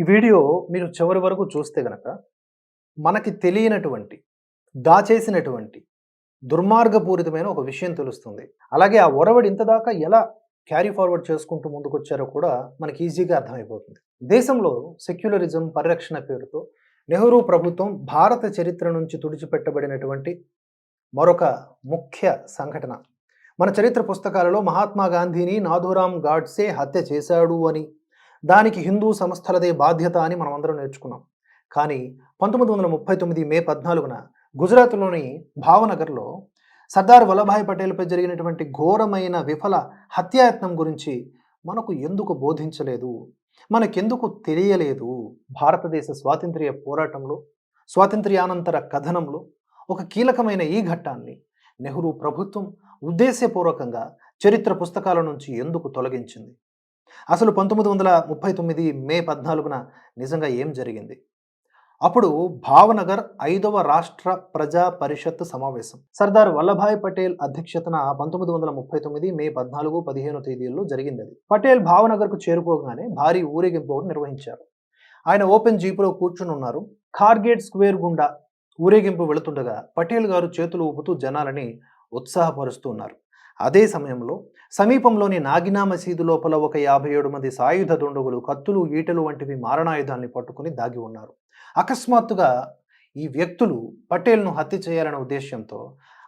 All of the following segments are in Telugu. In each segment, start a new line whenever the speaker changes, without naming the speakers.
ఈ వీడియో మీరు చివరి వరకు చూస్తే గనక మనకి తెలియనటువంటి దాచేసినటువంటి దుర్మార్గపూరితమైన ఒక విషయం తెలుస్తుంది. అలాగే ఆ ఒరవడి ఇంతదాకా ఎలా క్యారీ ఫార్వర్డ్ చేసుకుంటూ ముందుకొచ్చారో కూడా మనకి ఈజీగా అర్థమైపోతుంది. దేశంలో సెక్యులరిజం పరిరక్షణ పేరుతో నెహ్రూ ప్రభుత్వం భారత చరిత్ర నుంచి తుడిచిపెట్టబడినటువంటి మరొక ముఖ్య సంఘటన. మన చరిత్ర పుస్తకాలలో మహాత్మా గాంధీని నాథురామ్ గాడ్సే హత్య చేశాడు అని దానికి హిందూ సంస్థలదే బాధ్యత అని మనం అందరం నేర్చుకున్నాం. కానీ పంతొమ్మిది వందల ముప్పై తొమ్మిది మే పద్నాలుగున గుజరాత్లోని భావనగర్లో సర్దార్ వల్లభాయ్ పటేల్పై జరిగినటువంటి ఘోరమైన విఫల హత్యాయత్నం గురించి మనకు ఎందుకు బోధించలేదు? మనకెందుకు తెలియలేదు? భారతదేశ స్వాతంత్ర్య పోరాటంలో స్వాతంత్ర్యానంతర కథనంలో ఒక కీలకమైన ఈ ఘట్టాన్ని నెహ్రూ ప్రభుత్వం ఉద్దేశపూర్వకంగా చరిత్ర పుస్తకాల నుంచి ఎందుకు తొలగించింది? అసలు పంతొమ్మిది వందల ముప్పై తొమ్మిది మే పద్నాలుగున నిజంగా ఏం జరిగింది? అప్పుడు భావనగర్ ఐదవ రాష్ట్ర ప్రజా పరిషత్ సమావేశం. సర్దార్ వల్లభాయ్ పటేల్ అధ్యక్షతన పంతొమ్మిది వందల ముప్పై తొమ్మిది మే పద్నాలుగు పదిహేను తేదీల్లో జరిగింది అది పటేల్ భావనగర్కు చేరుకోగానే భారీ ఊరేగింపు నిర్వహించారు. ఆయన ఓపెన్ జీపులో కూర్చుని ఉన్నారు. కార్గేట్ స్క్వేర్ గుండా ఊరేగింపు వెళుతుండగా పటేల్ గారు చేతులు ఊపుతూ జనాలని ఉత్సాహపరుస్తూ ఉన్నారు. అదే సమయంలో సమీపంలోని నాగినా మసీదు లోపల ఒక యాభై ఏడు మంది సాయుధ దుండగులు కత్తులు ఈటలు వంటివి మారణాయుధాన్ని పట్టుకుని దాగి ఉన్నారు. అకస్మాత్తుగా ఈ వ్యక్తులు పటేల్ను హత్య చేయాలనే ఉద్దేశంతో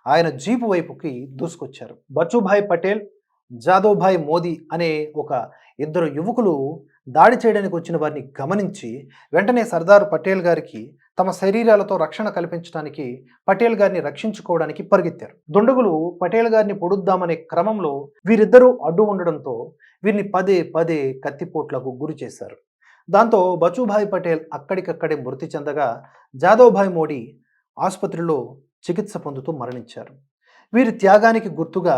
ఆయన జీపు వైపుకి దూసుకొచ్చారు. బచ్చుభాయ్ పటేల్ జాదవ్భాయ్ మోదీ అనే ఒక ఇద్దరు యువకులు దాడి చేయడానికి వచ్చిన వారిని గమనించి వెంటనే సర్దార్ పటేల్ గారికి తమ శరీరాలతో రక్షణ కల్పించడానికి పటేల్ గారిని రక్షించుకోవడానికి పరిగెత్తారు. దుండగులు పటేల్ గారిని పొడుద్దామనే క్రమంలో వీరిద్దరూ అడ్డు ఉండడంతో వీరిని పదే పదే కత్తిపోట్లకు గురి చేశారు. దాంతో బచుభాయ్ పటేల్ అక్కడికక్కడే మృతి చెందగా జాదవ్భాయ్ మోడీ ఆసుపత్రిలో చికిత్స పొందుతూ మరణించారు. వీరి త్యాగానికి గుర్తుగా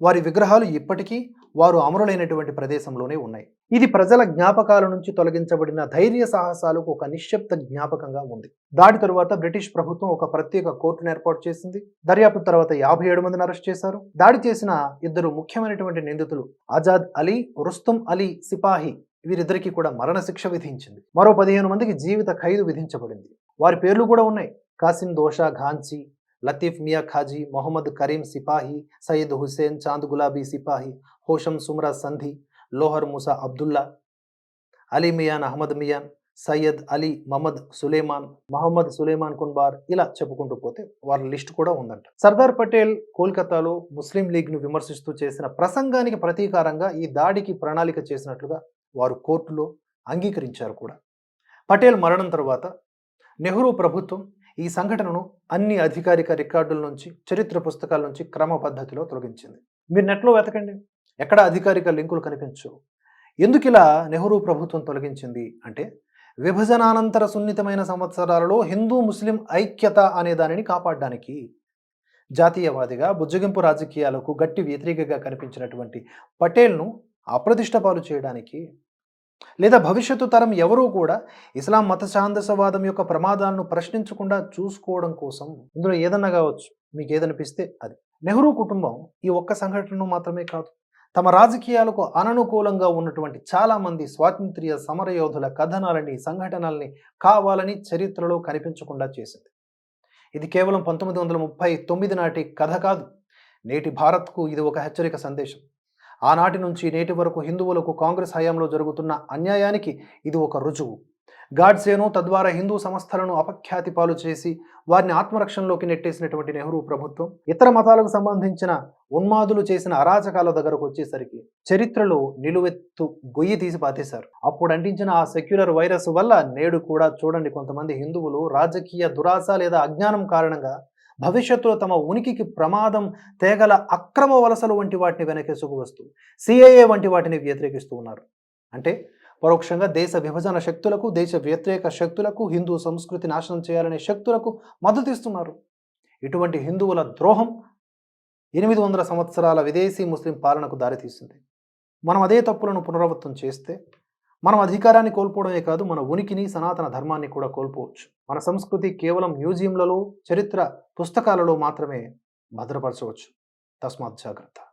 వారి విగ్రహాలు ఇప్పటికీ వారు అమరులైనటువంటి ప్రదేశంలోనే ఉన్నాయి. ఇది ప్రజల జ్ఞాపకాల నుంచి తొలగించబడిన ధైర్య సాహసాలకు ఒక నిశ్శబ్ద జ్ఞాపకంగా ఉంది. దాడి తరువాత బ్రిటిష్ ప్రభుత్వం ఒక ప్రత్యేక కోర్టును ఏర్పాటు చేసింది. దర్యాప్తు తర్వాత యాభై ఏడు మందిని అరెస్ట్ చేశారు. దాడి చేసిన ఇద్దరు ముఖ్యమైనటువంటి నిందితులు ఆజాద్ అలీ రుస్తుం అలీ సిపాహి వీరిద్దరికీ కూడా మరణశిక్ష విధించింది. మరో పదిహేను మందికి జీవిత ఖైదు విధించబడింది. వారి పేర్లు కూడా ఉన్నాయి. కాసిం దోషా ఘాన్సీ లతీఫ్ మియా ఖాజీ మొహమ్మద్ కరీం సిపాహి సయ్యద్ హుసేన్ చాంద్ గులాబీ సిపాహి హోషం సుమ్రా సంధి లోహర్ ముసా అబ్దుల్లా అలీ మియాన్ అహ్మద్ మియాన్ సయ్యద్ అలీ మహమ్మద్ సులేమాన్ మహమ్మద్ సులేమాన్ కున్బార్ ఇలా చెప్పుకుంటూ పోతే వారి లిస్ట్ కూడా ఉందంట. సర్దార్ పటేల్ కోల్కతాలో ముస్లిం లీగ్ను విమర్శిస్తూ చేసిన ప్రసంగానికి ప్రతీకారంగా ఈ దాడికి ప్రణాళిక చేసినట్లుగా వారు కోర్టులో అంగీకరించారు కూడా. పటేల్ మరణం తర్వాత నెహ్రూ ప్రభుత్వం ఈ సంఘటనను అన్ని అధికారిక రికార్డుల నుంచి చరిత్ర పుస్తకాల నుంచి క్రమ పద్ధతిలో తొలగించింది. మీరు నెట్లో వెతకండి. ఎక్కడ అధికారిక లింకులు కనిపించు ఎందుకు ఇలా నెహ్రూ ప్రభుత్వం తొలగించింది అంటే విభజనానంతర సున్నితమైన సంవత్సరాలలో హిందూ ముస్లిం ఐక్యత అనే దానిని కాపాడడానికి జాతీయవాదిగా బుజ్జగింపు రాజకీయాలకు గట్టి వ్యతిరేకగా కనిపించినటువంటి పటేల్ను అప్రతిష్ట పాలు చేయడానికి లేదా భవిష్యత్తు తరం ఎవరూ కూడా ఇస్లాం మత ఛాందసవాదం యొక్క ప్రమాదాలను ప్రశ్నించకుండా చూసుకోవడం కోసం ఇందులో ఏదన్నా కావచ్చు మీకు ఏదనిపిస్తే అది. నెహ్రూ కుటుంబం ఈ ఒక్క సంఘటనను మాత్రమే కాదు తమ రాజకీయాలకు అననుకూలంగా ఉన్నటువంటి చాలామంది స్వాతంత్ర్య సమరయోధుల కథనాలని సంఘటనల్ని కావాలని చరిత్రలో కనిపించకుండా చేసింది. ఇది కేవలం పంతొమ్మిది వందల ముప్పై తొమ్మిది నాటి కథ కాదు నేటి భారత్కు ఇది ఒక హెచ్చరిక సందేశం. ఆనాటి నుంచి నేటి వరకు హిందువులకు కాంగ్రెస్ హయాంలో జరుగుతున్న అన్యాయానికి ఇది ఒక రుజువు. గాడ్సేను తద్వారా హిందూ సంస్థలను అపఖ్యాతి పాలు చేసి వారిని ఆత్మరక్షణలోకి నెట్టేసినటువంటి నెహ్రూ ప్రభుత్వం ఇతర మతాలకు సంబంధించిన ఉన్మాదులు చేసిన అరాచకాల దగ్గరకు వచ్చేసరికి చరిత్రలో నిలువెత్తు గొయ్యి తీసి పాతేశారు. అప్పుడు అంటించిన ఆ సెక్యులర్ వైరస్ వల్ల నేడు కూడా చూడండి కొంతమంది హిందువులు రాజకీయ దురాశ లేదా అజ్ఞానం కారణంగా భవిష్యత్తులో తమ ఉనికికి ప్రమాదం తేగల అక్రమ వలసలు వంటి వాటిని వెనకేసుకు వస్తూ సిఏఏ వంటి వాటిని వ్యతిరేకిస్తూ ఉన్నారు. అంటే పరోక్షంగా దేశ విభజన శక్తులకు దేశ వ్యతిరేక శక్తులకు హిందూ సంస్కృతి నాశనం చేయాలనే శక్తులకు మద్దతు ఇస్తున్నారు. ఇటువంటి హిందువుల ద్రోహం ఎనిమిది వందల సంవత్సరాల విదేశీ ముస్లిం పాలనకు దారితీస్తుంది మనం అదే తప్పులను పునరావృతం చేస్తే మనం అధికారాన్ని కోల్పోవడమే కాదు మన ఉనికిని సనాతన ధర్మాన్ని కూడా కోల్పోవచ్చు. మన సంస్కృతి కేవలం మ్యూజియంలలో చరిత్ర పుస్తకాలలో మాత్రమే భద్రపరచవచ్చు. తస్మాత్ జాగ్రత్త.